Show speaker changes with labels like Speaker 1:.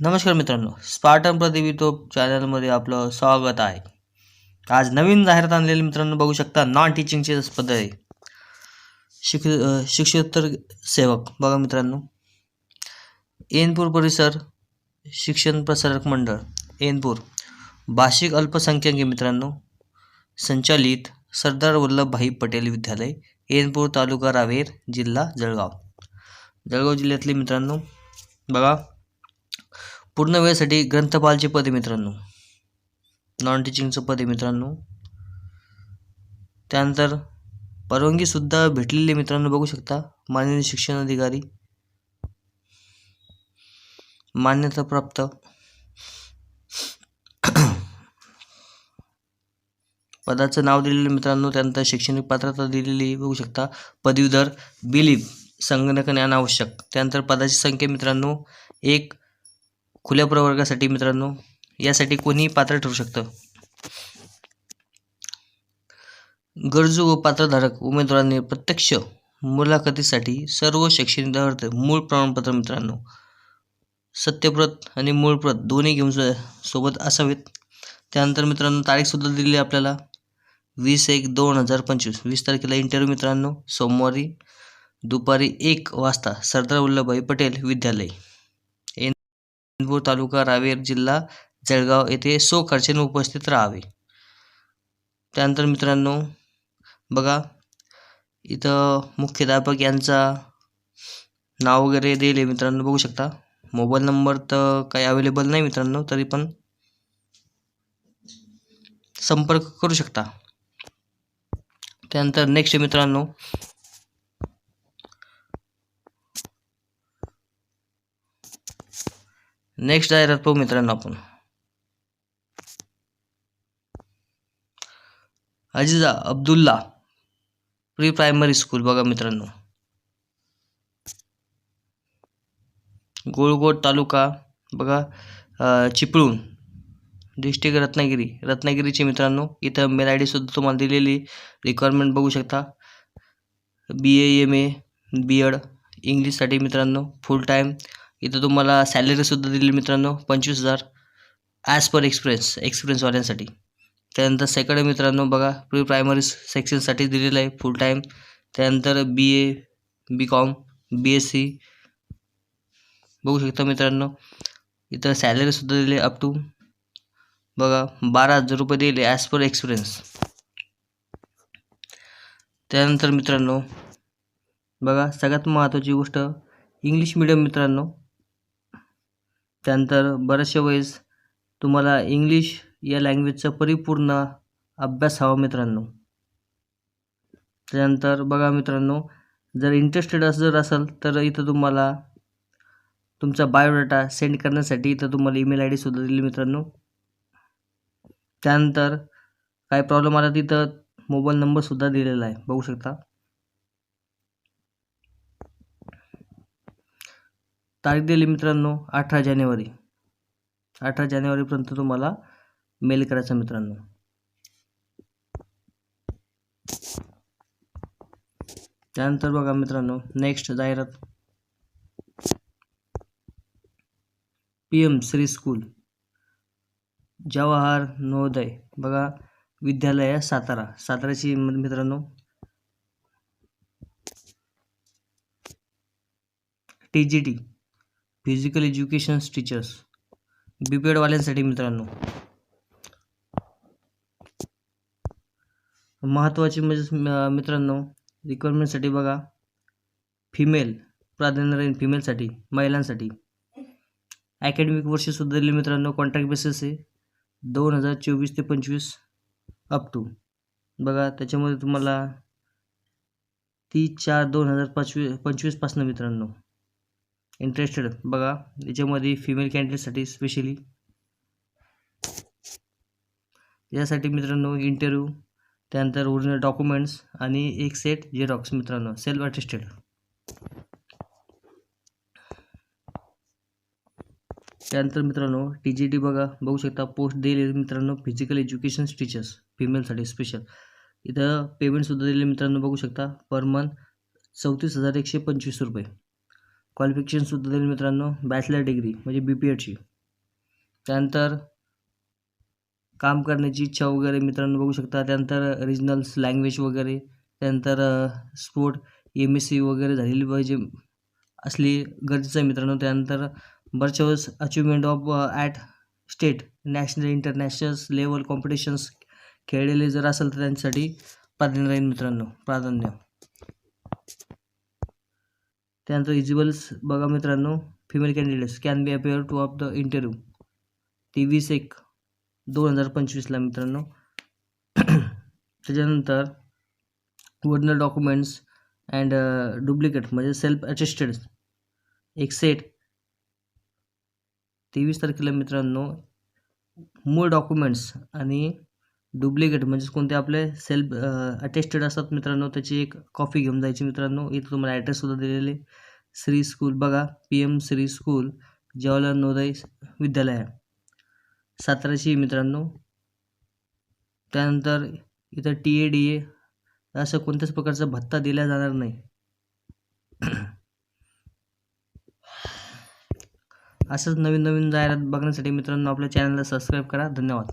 Speaker 1: नमस्कार मित्रांनो Spartan Pradeep YouTube चॅनलमध्ये आपलं स्वागत आहे. आज नवीन जाहिरात आणलेली मित्रांनो बघू शकता नॉन टीचिंगची पद्धत आहे. शिक शिक्षोत्तर सेवक बघा मित्रांनो. एनपूर परिसर शिक्षण प्रसारक मंडळ एनपूर. भाषिक अल्पसंख्याक मित्रांनो. संचालित सरदार वल्लभभाई पटेल विद्यालय एनपूर तालुका रावेर जिल्हा जळगाव. जळगाव जिल्ह्यातले मित्रांनो बघा. पूर्ण वेळेसाठी ग्रंथपालचे पद आहे मित्रांनो. नॉन टीचिंगचं पद आहे मित्रांनो. त्यानंतर परवानगीसुद्धा भेटलेली मित्रांनो बघू शकता. माननीय शिक्षण अधिकारी. मान्यताप्राप्त. पदाचं नाव दिलेलं मित्रांनो. त्यानंतर शैक्षणिक पात्रता दिलेली बघू शकता. पदवीधर बिलीप संगणक ज्ञान आवश्यक. त्यानंतर पदाची संख्या मित्रांनो एक खुल्या प्रवर्गासाठी मित्रांनो यासाठी कोणीही पात्र ठरू शकतं. गरजू व पात्रधारक उमेदवारांनी प्रत्यक्ष मुलाखतीसाठी सर्व शैक्षणिक अर्थ मूळ प्रमाणपत्र मित्रांनो सत्यप्रत आणि मूळ प्रत दोन्ही घेऊन सोबत असावेत. त्यानंतर मित्रांनो तारीखसुद्धा दिलेली आपल्याला वीस एक दोन हजार पंचवीस. वीस तारखेला इंटरव्ह्यू मित्रांनो सोमवारी दुपारी एक वाजता सरदार वल्लभभाई पटेल विद्यालय. नागपूर तालुका रावेर जिल्हा जळगाव येथे सो खर्चेने उपस्थित राहावे. त्यानंतर मित्रांनो बघा इथं मुख्याध्यापक यांचा नाव वगैरे दिले मित्रांनो बघू शकता. मोबाईल नंबर तर काही अवेलेबल नाही मित्रांनो तरी पण संपर्क करू शकता. त्यानंतर नेक्स्ट मित्रांनो नेक्स्ट जाहिरात पाहू मित्रांनो आपण. Aziza Abdullah pre primary school बघा मित्रांनो. गोळगोट तालुका बघा चिपळूण डिस्ट्रिक्ट रत्नागिरी. रत्नागिरीचे मित्रांनो इथं मेल आय डीसुद्धा तुम्हाला दिलेली रिक्वायरमेंट बघू शकता. बी A M A B Ed इंग्लिशसाठी मित्रांनो फुल टाईम इथं तुम्हाला सॅलरीसुद्धा दिली मित्रांनो पंचवीस हजार. ॲज पर एक्सपिरियन्स एक्सपिरियन्सवाल्यांसाठी त्यानंतर सेकंड मित्रांनो बघा प्री प्रायमरी सेक्शनसाठी दिलेलं आहे फुल टाईम त्यानंतर B A B com B S C बघू शकता मित्रांनो इथं सॅलरीसुद्धा दिली अप टू बघा बारा हजार रुपये दिले ॲज पर एक्सपिरियन्स त्यानंतर मित्रांनो बघा सगळ्यात महत्त्वाची गोष्ट इंग्लिश मिडियम मित्रांनो त्यानंतर बऱ्याचशा वेळेस तुम्हाला इंग्लिश या लँग्वेजचा परिपूर्ण अभ्यास हवा मित्रांनो. त्यानंतर बघा मित्रांनो जर इंटरेस्टेड असं जर असाल तर इथं तुम्हाला तुमचा बायोडाटा सेंड करण्यासाठी इथं तुम्हाला ईमेल आय डीसुद्धा दिली मित्रांनो. त्यानंतर काय प्रॉब्लेम आला तिथं मोबाईल नंबरसुद्धा दिलेला आहे. बघू शकता. तारीख दिली मित्रांनो अठरा जानेवारी. अठरा जानेवारीपर्यंत तुम्हाला मेल करायचा मित्रांनो. त्यानंतर बघा मित्रांनो नेक्स्ट जाहिरात. P M Shri school Jawahar Navodaya. बघा विद्यालय आहे सातारा. साताराची म- मित्रांनो. T G T physical education teachers B P एडवाल्यांसाठी मित्रांनो. महत्त्वाची म्हणजे मित्रांनो रिक्वायरमेंटसाठी बघा. फिमेल प्राधान्य राहील फिमेलसाठी महिलांसाठी. अकॅडमिक वर्ष सुधारले मित्रांनो कॉन्ट्रॅक्ट बेसिस आहे. दोन हजार चोवीस ते पंचवीस अप टू बघा त्याच्यामध्ये तुम्हाला तीस चार दोन हजार पाचवी पंचवीसपासनं मित्रांनो. इंटरेस्टेड. बघा याच्यामध्ये फिमेल कॅन्डिडेटसाठी स्पेशली यासाठी मित्रांनो इंटरव्ह्यू त्यानंतर ओरिजिनल डॉक्युमेंट्स आणि एक सेट झेरॉक्स मित्रांनो सेल्फ अटेस्टेड त्यानंतर मित्रांनो टी जी टी बघा बघू शकता पोस्ट दिले मित्रांनो फिजिकल एज्युकेशन टीचर्स फिमेलसाठी स्पेशल इथं पेमेंटसुद्धा दिले मित्रांनो बघू शकता पर मंथ चौतीस हजार एकशे पंचवीस रुपये. क्वालिफिकेशनसुद्धा दिले मित्रांनो. बॅचलर डिग्री म्हणजे बी पी एडची त्यानंतर काम करण्याची इच्छा वगैरे मित्रांनो बघू शकता. त्यानंतर रिजनल्स लँग्वेज वगैरे त्यानंतर स्पोर्ट एम एस सी वगैरे झालेली पाहिजे असली गरजेचं आहे मित्रांनो. त्यानंतर बऱ्याचशा achievement of at state national international level competitions खेळलेले जर असेल तर त्यांच्यासाठी प्राधान्य राहील मित्रांनो. प्राधान्य. त्यानंतर इजिबल्स बघा मित्रांनो female candidates can be appear to of the interview तेवीस एक दोन हजार पंचवीसला मित्रांनो. त्याच्यानंतर ओरिजिनल डॉक्युमेंट्स अँड डुप्लिकेट म्हणजे सेल्फ अटेस्टेड एक सेट तेवीस तारखेला मित्रांनो मूळ डॉक्युमेंट्स आणि डुप्लिकेट म्हणजे कोणते आपले सेल्फ अटेस्टेड असतात मित्रांनो त्याची एक कॉफी घेऊन जायची मित्रांनो. इथं तुम्हाला ॲड्रेससुद्धा दिलेले श्री स्कूल बघा P M Shri school Jawaharlal Navodaya Vidyalaya. साताराची मित्रांनो. त्यानंतर इथं टी ए डी ए असं कोणत्याच प्रकारचा भत्ता दिला जाणार नाही. असंच नवीन नवीन जाहिरात बघण्यासाठी मित्रांनो आपल्या चॅनलला सबस्क्राईब करा. धन्यवाद.